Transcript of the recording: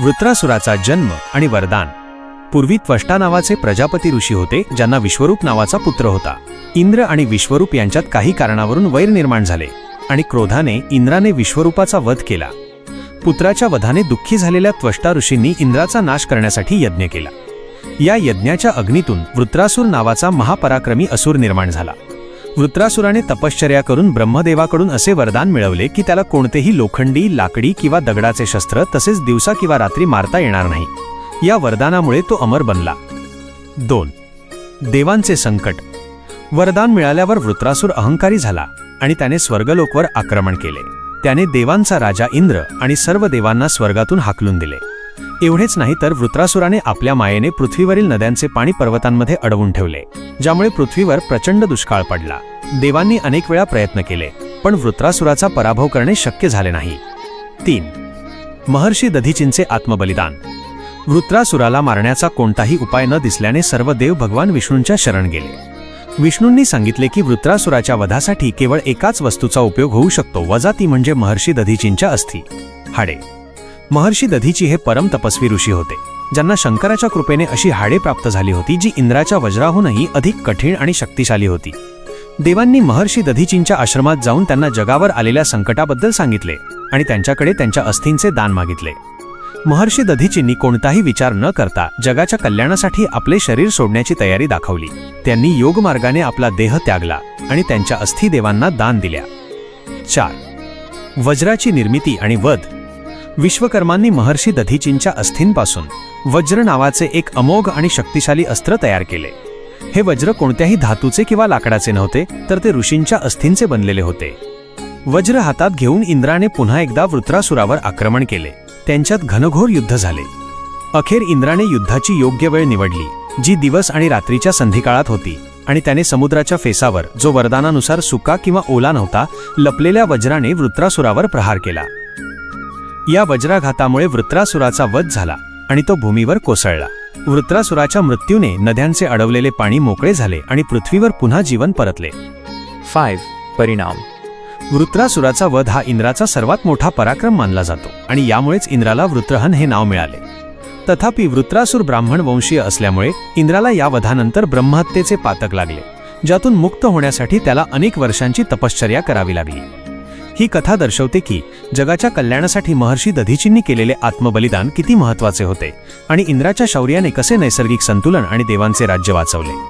वृत्रासुराचा जन्म आणि वरदान. पूर्वी त्वष्टा नावाचे प्रजापती ऋषी होते ज्यांना विश्वरूप नावाचा पुत्र होता. इंद्र आणि विश्वरूप यांच्यात काही कारणावरून वैर निर्माण झाले आणि क्रोधाने इंद्राने विश्वरूपाचा वध केला. पुत्राच्या वधाने दुःखी झालेल्या त्वष्टा ऋषींनी इंद्राचा नाश करण्यासाठी यज्ञ केला. या यज्ञाच्या अग्नीतून वृत्रासूर नावाचा महापराक्रमी असुर निर्माण झाला. वृत्रासुराने तपश्चर्या करून ब्रह्मदेवाकडून असे वरदान मिळवले की त्याला कोणतेही लोखंडी लाकडी किंवा दगडाचे शस्त्र तसेच दिवसा किंवा रात्री मारता येणार नाही. या वरदानामुळे तो अमर बनला. दोन. देवांचे संकट. वरदान मिळाल्यावर वृत्रासूर अहंकारी झाला आणि त्याने स्वर्गलोकवर आक्रमण केले. त्याने देवांचा राजा इंद्र आणि सर्व देवांना स्वर्गातून हाकलून दिले. एवढेच नाही तर वृत्रासुराने आपल्या मायेने पृथ्वीवरील नद्यांचे पाणी पर्वतांमध्ये अडवून ठेवले. ज्यामुळे पृथ्वीवर प्रचंड दुष्काळ पडला. देवांनी अनेक वेळा प्रयत्न केले पण वृत्रासुराचा पराभव करणे शक्य झाले नाही. तीन. महर्षी दधीचींचे आत्मबलिदान. वृत्रासुराला मारण्याचा कोणताही उपाय न दिसल्याने सर्व देव भगवान विष्णूंच्या शरण गेले. विष्णूंनी सांगितले की वृत्रासुराच्या वधासाठी केवळ एकाच वस्तूचा उपयोग होऊ शकतो वजा ती म्हणजे महर्षी दधीचींच्या अस्थी. हाडे. महर्षी दधीची हे परम तपस्वी ऋषी होते ज्यांना शंकराच्या कृपेने अशी हाडे प्राप्त झाली होती जी इंद्राच्या वज्राहूनही अधिक कठीण आणि शक्तिशाली होती. देवांनी महर्षी दधीचींच्या आश्रमात जाऊन त्यांना जगावर आलेल्या संकटाबद्दल सांगितले आणि त्यांच्याकडे त्यांच्या अस्थींचे दान मागितले. महर्षी दधीचींनी कोणताही विचार न करता जगाच्या कल्याणासाठी आपले शरीर सोडण्याची तयारी दाखवली. त्यांनी योगमार्गाने आपला देह त्यागला आणि त्यांच्या अस्थी देवांना दान दिल्या. चार. वज्राची निर्मिती आणि वध विश्वकर्मांनी महर्षी दधीचींच्या अस्थींपासून वज्र नावाचे एक अमोघ आणि शक्तिशाली अस्त्र तयार केले. हे वज्र कोणत्याही धातूचे किंवा लाकडाचे नव्हते तर ते ऋषींच्या अस्थींचे बनलेले होते. वज्र हातात घेऊन इंद्राने पुन्हा एकदा वृत्रासुरावर आक्रमण केले. त्यांच्यात घनघोर युद्ध झाले. अखेर इंद्राने युद्धाची योग्य वेळ निवडली जी दिवस आणि रात्रीच्या संधिकाळात होती आणि त्याने समुद्राच्या फेसावर जो वरदानानुसार सुका किंवा ओला नव्हता लपलेल्या वज्राने वृत्रासुरावर प्रहार केला. या वज्राघातामुळे वृत्रासुराचा वध झाला आणि तो भूमीवर कोसळला. वृत्रासुराच्या मृत्यूने नद्यांचे अडवलेले पाणी मोकळे झाले आणि पृथ्वीवर पुन्हा जीवन परतले. 5. परिणाम. वृत्रासुराचा वध हा इंद्राचा सर्वात मोठा पराक्रम मानला जातो आणि यामुळेच इंद्राला वृत्रहन हे नाव मिळाले. तथापि वृत्रासूर ब्राह्मण वंशीय असल्यामुळे इंद्राला या वधानंतर ब्रह्महत्येचे पातक लागले ज्यातून मुक्त होण्यासाठी त्याला अनेक वर्षांची तपश्चर्या करावी लागली. ही कथा दर्शवते की जगाच्या कल्याणासाठी महर्षी दधीचींनी केलेले आत्मबलिदान किती महत्त्वाचे होते आणि इंद्राच्या शौर्याने कसे नैसर्गिक संतुलन आणि देवांचे राज्य वाचवले.